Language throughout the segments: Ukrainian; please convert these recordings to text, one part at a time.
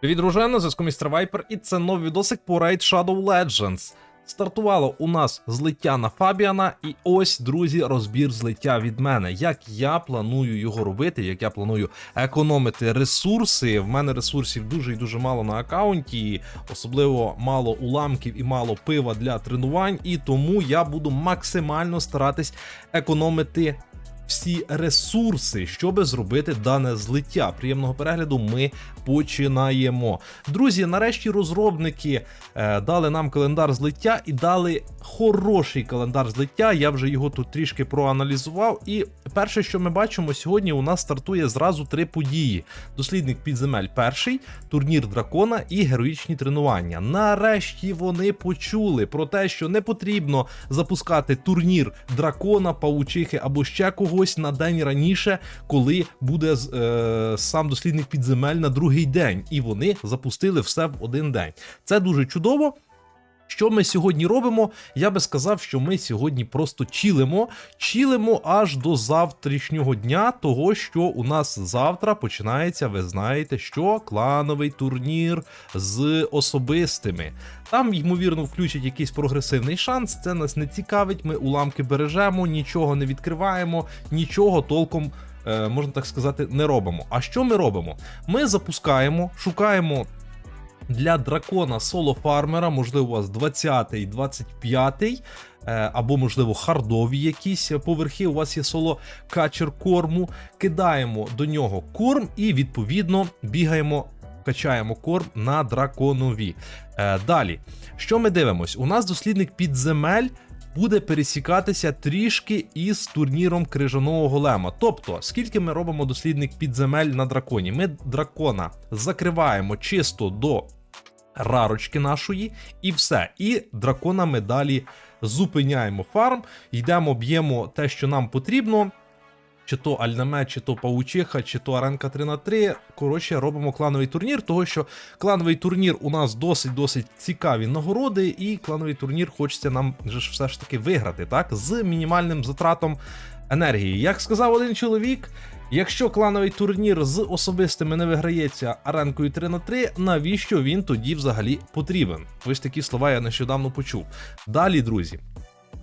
Привіт, дружина, на зв'язку містер Вайпер, і це новий відосик по Raid Shadow Legends. Стартувало у нас злиття на Фабіана, і ось, друзі, розбір злиття від мене. Як я планую його робити, як я планую економити ресурси. В мене ресурсів дуже і дуже мало на аккаунті, особливо мало уламків і мало пива для тренувань, і тому я буду максимально старатись економити всі ресурси, щоб зробити дане злиття. Приємного перегляду ми починаємо. Друзі, нарешті розробники е, дали нам календар злиття і дали хороший календар злиття. Я вже його тут трішки проаналізував. І перше, що ми бачимо сьогодні, у нас стартує зразу три події: дослідник підземель перший, турнір дракона і героїчні тренування. Нарешті вони почули про те, що не потрібно запускати турнір дракона, паучихи або ще когось на день раніше, коли буде е, сам дослідник підземель на другий день. І вони запустили все в один день. Це дуже чудово. Що ми сьогодні робимо? Я би сказав, що ми сьогодні просто чілимо, чілимо аж до завтрашнього дня, того що у нас завтра починається, ви знаєте, що клановий турнір з особистими. Там, ймовірно, включать якийсь прогресивний шанс. Це нас не цікавить. Ми уламки бережемо, нічого не відкриваємо, нічого толком. е, Можна так сказати, не робимо. А що ми робимо? Ми запускаємо, шукаємо для дракона соло фармера, можливо, у вас 20-й, 25-й, е, або, можливо, хардові якісь поверхи. У вас є соло качер корму. Кидаємо до нього корм і, відповідно, бігаємо. Качаємо корм на драконові. Е, далі, що ми дивимось? У нас дослідник підземель буде пересікатися трішки із турніром крижаного голема. Тобто, скільки ми робимо дослідник підземель на драконі? Ми дракона закриваємо чисто до рарочки нашої, і все. І дракона ми далі зупиняємо фарм, йдемо, б'ємо те, що нам потрібно. Чи то Альнамет, чи то Паучиха, чи то Аренка 3 на 3 Коротше, робимо клановий турнір, того що клановий турнір у нас досить-досить цікаві нагороди, і клановий турнір хочеться нам же ж все ж таки виграти, так? З мінімальним затратом енергії. Як сказав один чоловік, якщо клановий турнір з особистими не виграється аренкою 3 на 3 навіщо він тоді взагалі потрібен? Ось такі слова я нещодавно почув. Далі, друзі.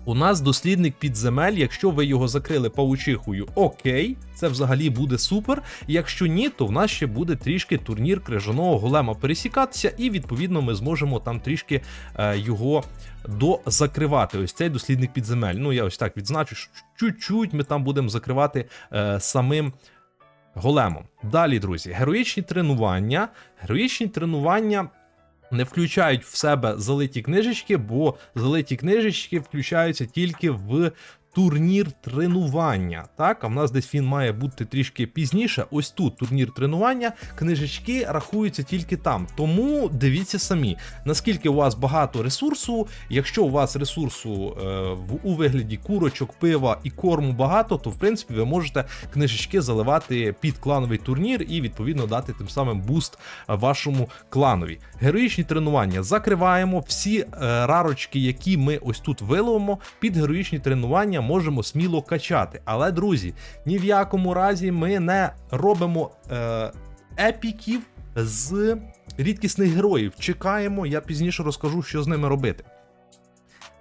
У нас дослідник підземель, якщо ви його закрили паучихою, окей, це взагалі буде супер. Якщо ні, то в нас ще буде трішки турнір крижаного голема пересікатися, і відповідно ми зможемо там трішки е, його дозакривати. Ось цей дослідник підземель. Ну я ось так відзначу, що чуть-чуть ми там будемо закривати е, самим. Големом. Далі, друзі, героїчні тренування. Героїчні тренування не включають в себе залиті книжечки, бо залиті книжечки включаються тільки в турнір тренування. Так, а в нас десь він має бути трішки пізніше. Ось тут турнір тренування, книжечки рахуються тільки там. Тому дивіться самі, наскільки у вас багато ресурсу. Якщо у вас ресурсу е, у вигляді курочок, пива і корму багато, то в принципі ви можете книжечки заливати під клановий турнір і відповідно дати тим самим буст вашому кланові. Героїчні тренування закриваємо всі е, рарочки, які ми ось тут виловимо, під героїчні тренування можемо сміло качати. Але, друзі, ні в якому разі ми не робимо е, епіків з рідкісних героїв. Чекаємо, я пізніше розкажу, що з ними робити.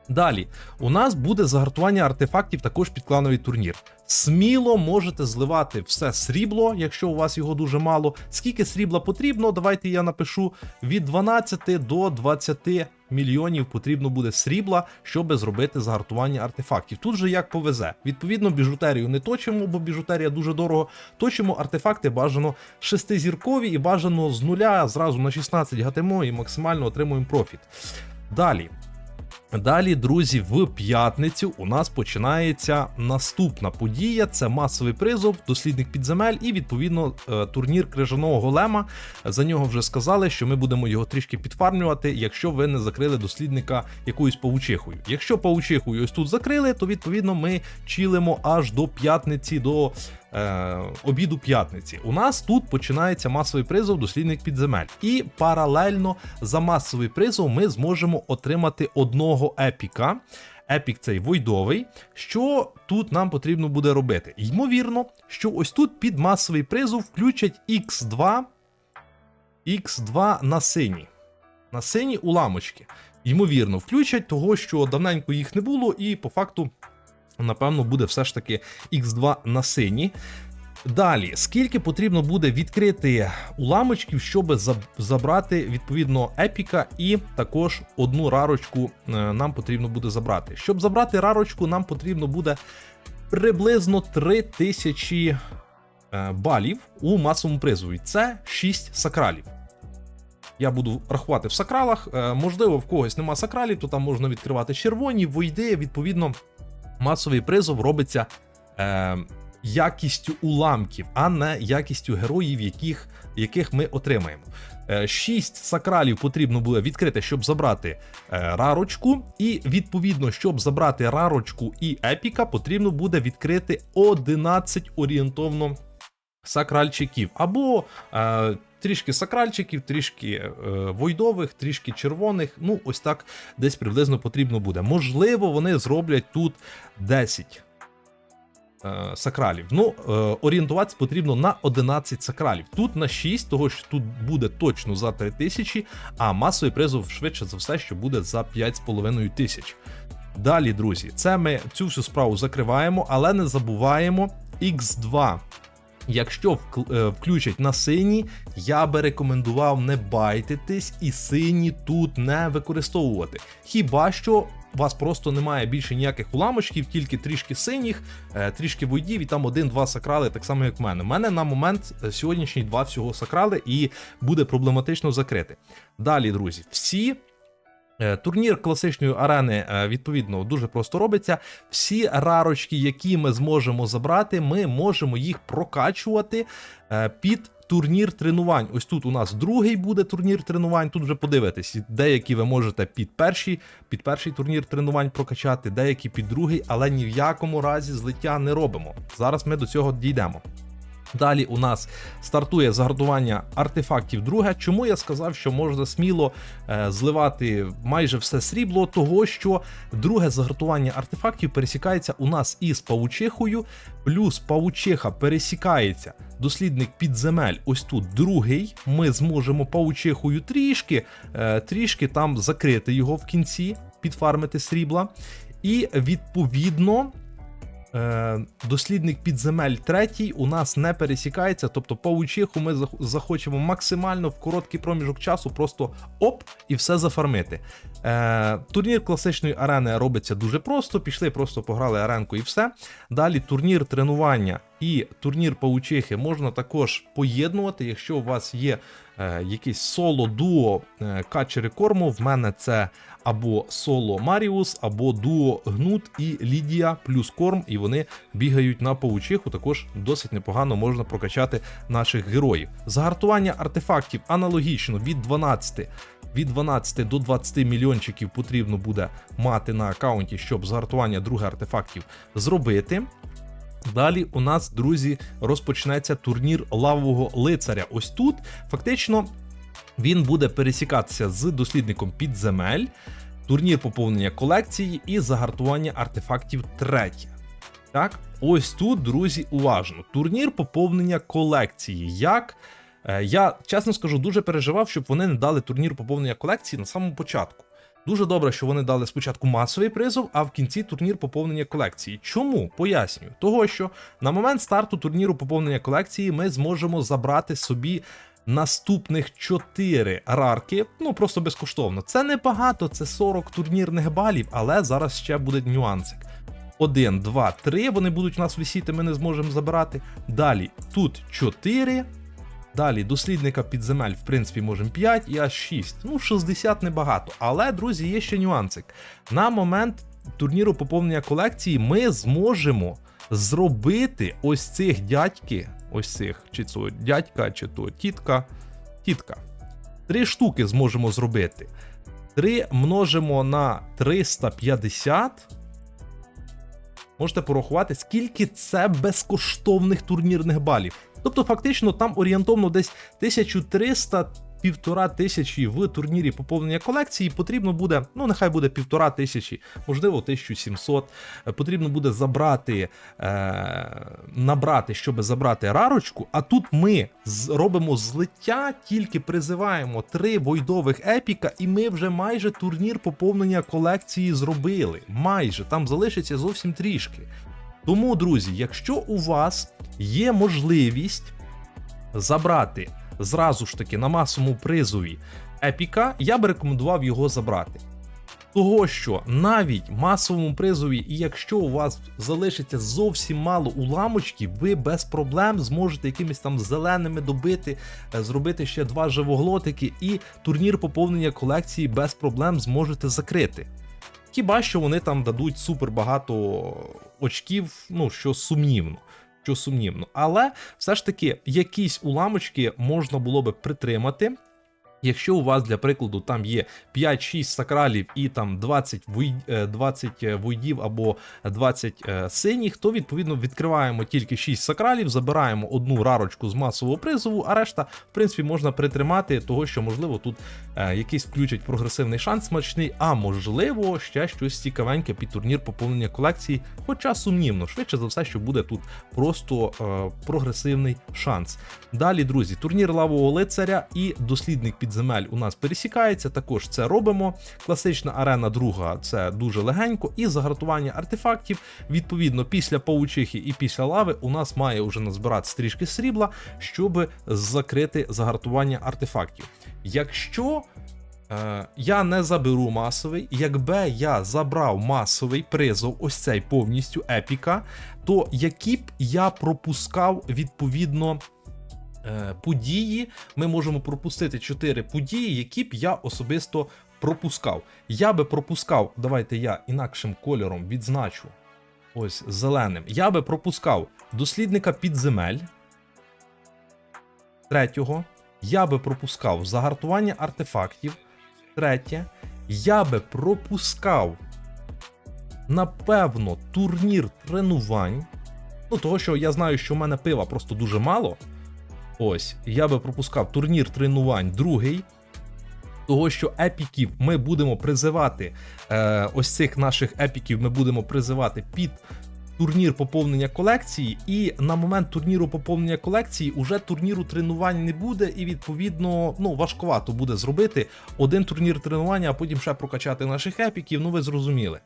Далі, у нас буде загартування артефактів також під клановий турнір. Сміло можете зливати все срібло, якщо у вас його дуже мало. Скільки срібла потрібно, давайте я напишу від 12 до 20 мільйонів потрібно буде срібла, щоб зробити загартування артефактів. Тут же як повезе. Відповідно, біжутерію не точимо, бо біжутерія дуже дорого. Точимо артефакти бажано шестизіркові і бажано з нуля зразу на 16 гатимо і максимально отримуємо профіт. Далі. Далі, друзі, в п'ятницю у нас починається наступна подія: це масовий призов, дослідник підземель і відповідно е, турнір крижаного голема. За нього вже сказали, що ми будемо його трішки підфармлювати, якщо ви не закрили дослідника якоюсь паучихою. Якщо паучихою ось тут закрили, то відповідно ми чілимо аж до п'ятниці, до е, обіду п'ятниці. У нас тут починається масовий призов дослідник підземель. І паралельно за масовий призов ми зможемо отримати одного епіка. Епік цей войдовий. Що тут нам потрібно буде робити? Ймовірно, що ось тут під масовий призов включать X2, X2 на синій. На сині уламочки. Ймовірно, включать того, що давненько їх не було, і по факту, напевно, буде все ж таки X2 на сині. Далі, скільки потрібно буде відкрити уламочків, щоб забрати відповідно епіка, і також одну рарочку е, нам потрібно буде забрати. Щоб забрати рарочку, нам потрібно буде приблизно 3000 е, балів у масовому призові. Це 6 сакралів. Я буду рахувати в сакралах. Е, можливо, в когось нема сакралів, то там можна відкривати червоні, войди. Відповідно, масовий призов робиться е, якістю уламків, а не якістю героїв, яких, яких ми отримаємо. Е, Шість сакралів потрібно буде відкрити, щоб забрати е, рарочку. І відповідно, щоб забрати рарочку і епіка, потрібно буде відкрити 11 орієнтовно сакральчиків. Або е, трішки сакральчиків, трішки е, войдових, трішки червоних. Ну, ось так десь приблизно потрібно буде. Можливо, вони зроблять тут 10 е, сакралів. Ну, е, орієнтуватися потрібно на 11 сакралів. Тут на 6, того що тут буде точно за 3000, а масовий призов швидше за все, що буде за 5,5 тисяч. Далі, друзі, це ми цю всю справу закриваємо, але не забуваємо X2. Якщо е, включать на сині, я би рекомендував не байтитись і сині тут не використовувати. Хіба що у вас просто немає більше ніяких уламочків, тільки трішки синіх, е, трішки войдів, і там один-два сакрали, так само як в мене. У мене на момент е, сьогоднішній два всього сакрали, і буде проблематично закрити. Далі, друзі, всі Турнір класичної арени е, відповідно дуже просто робиться. Всі рарочки, які ми зможемо забрати, ми можемо їх прокачувати е, під турнір тренувань. Ось тут у нас другий буде турнір тренувань. Тут вже подивитесь, деякі ви можете під перший, під перший турнір тренувань прокачати, деякі під другий, але ні в якому разі злиття не робимо. Зараз ми до цього дійдемо. Далі у нас стартує загартування артефактів друге. Чому я сказав, що можна сміло е, зливати майже все срібло, того що друге загартування артефактів пересікається у нас із павучихою, плюс павучиха пересікається. Дослідник підземель, ось тут другий. Ми зможемо паучихою трішки, е, трішки там закрити його в кінці, підфармити срібла. І відповідно дослідник підземель третій у нас не пересікається, тобто паучиху ми захочемо максимально в короткий проміжок часу просто оп і все зафармити. Е, турнір класичної арени робиться дуже просто. Пішли, просто пограли аренку і все. Далі турнір тренування і турнір паучихи можна також поєднувати, якщо у вас є е, якийсь соло дуо е, качери корму. В мене це або соло Маріус, або дуо Гнут і Лідія плюс корм, і вони бігають на паучиху. Також досить непогано можна прокачати наших героїв. Загартування артефактів аналогічно від 12 від 12 до 20 мільйончиків потрібно буде мати на аккаунті, щоб загартування других артефактів зробити. Далі у нас, друзі, розпочнеться турнір лавового лицаря. Ось тут фактично він буде пересікатися з дослідником підземель, турнір поповнення колекції і загартування артефактів третє. Так, ось тут, друзі, уважно. Турнір поповнення колекції. Як Е, Я чесно скажу, дуже переживав, щоб вони не дали турнір поповнення колекції на самому початку. Дуже добре, що вони дали спочатку масовий призов, а в кінці турнір поповнення колекції. Чому? Пояснюю. Того, що на момент старту турніру поповнення колекції ми зможемо забрати собі наступних 4 рарки, ну просто безкоштовно. Це небагато, це 40 турнірних балів, але зараз ще буде нюансик. 1, 2, 3 вони будуть у нас висіти, ми не зможемо забирати. Далі тут 4. Далі дослідника підземель, в принципі, можемо 5 і аж 6. Ну, 60 небагато. Але, друзі, є ще нюансик. На момент турніру поповнення колекції ми зможемо зробити ось цих дядьки, ось цих, чи це дядька, чи то тітка. Тітка. Три штуки зможемо зробити. 3 множимо на 350. можете порахувати, скільки це безкоштовних турнірних балів. Тобто, фактично, там орієнтовно десь 1300 півтора тисячі в турнірі поповнення колекції потрібно буде, ну нехай буде півтора тисячі, можливо, 1700. Е, Потрібно буде забрати, е, набрати, щоб забрати рарочку. А тут ми робимо злиття, тільки призиваємо три войдових епіка, і ми вже майже турнір поповнення колекції зробили. Майже там залишиться зовсім трішки. Тому, друзі, якщо у вас є можливість забрати зразу ж таки на масовому призові епіка, я би рекомендував його забрати. Того, що навіть масовому призові, і якщо у вас залишиться зовсім мало уламочків, ви без проблем зможете якимись там зеленими добити, е, зробити ще два живоглотики, і турнір поповнення колекції без проблем зможете закрити. Хіба що вони там дадуть супер багато очків, ну що сумнівно. Що сумнівно. Але все ж таки якісь уламочки можна було би притримати. Якщо у вас, для прикладу, там є 5-6 сакралів і там 20 вой- е, 20 войдів або 20 е, синіх, то відповідно відкриваємо тільки 6 сакралів, забираємо одну рарочку з масового призову, а решта, в принципі, можна притримати, того що, можливо, тут е, якийсь включать прогресивний шанс смачний, а можливо, ще щось цікавеньке під турнір поповнення колекції. Хоча сумнівно, швидше за все, що буде тут просто е, прогресивний шанс. Далі, друзі, турнір лавового лицаря і дослідник підземель у нас пересікається. Також це робимо. Класична арена друга це дуже легенько. І загартування артефактів. Відповідно, після паучихи і після лави у нас має вже назбирати трішки срібла, щоб закрити загартування артефактів. Якщо Е, я не заберу масовий. Якби я забрав масовий призов, ось цей повністю епіка, то які б я пропускав відповідно. Е, Події, ми можемо пропустити 4 події, які б я особисто пропускав. Я би пропускав, давайте я інакшим кольором відзначу ось зеленим. Я би пропускав дослідника підземель. Третього. Я би пропускав загартування артефактів. Третє, я би пропускав, напевно, турнір тренувань. Ну, того, що я знаю, що в мене пива просто дуже мало. Ось, я би пропускав турнір тренувань другий. Того, що епіків ми будемо призивати, е, ось цих наших епіків ми будемо призивати під турнір поповнення колекції, і на момент турніру поповнення колекції уже турніру тренувань не буде, і відповідно ну важкувато буде зробити один турнір тренування, а потім ще прокачати наших епіків. Ну ви зрозуміли.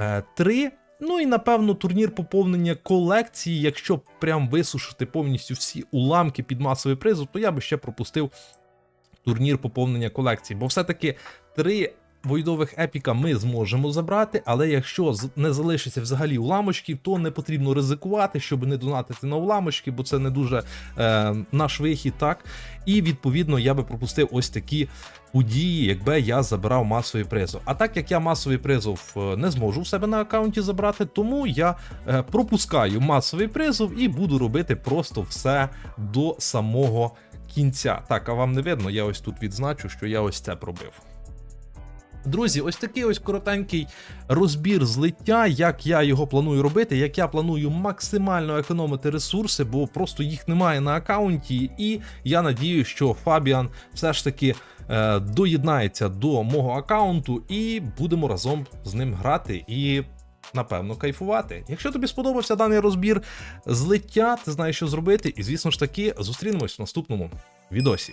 Е, Три. Ну і напевно турнір поповнення колекції. Якщо прям висушити повністю всі уламки під масовий призов, то я би ще пропустив турнір поповнення колекції, бо все-таки три войдових епіка ми зможемо забрати, але якщо не залишиться взагалі уламочків, то не потрібно ризикувати, щоб не донатити на уламочки, бо це не дуже е, наш вихід, так. І відповідно я би пропустив ось такі події, якби я забирав масовий призов. А так як я масовий призов е, не зможу в себе на аккаунті забрати, тому я е, пропускаю масовий призов і буду робити просто все до самого кінця. Так, а вам не видно, я ось тут відзначу, що я ось це пробив. Друзі, ось такий ось коротенький розбір злиття, як я його планую робити, як я планую максимально економити ресурси, бо просто їх немає на аккаунті. І я надію, що Фабіан все ж таки е, доєднається до мого аккаунту, і будемо разом з ним грати і. Напевно, кайфувати. Якщо тобі сподобався даний розбір злиття, ти знаєш, що зробити, і звісно ж таки зустрінемось в наступному відосі.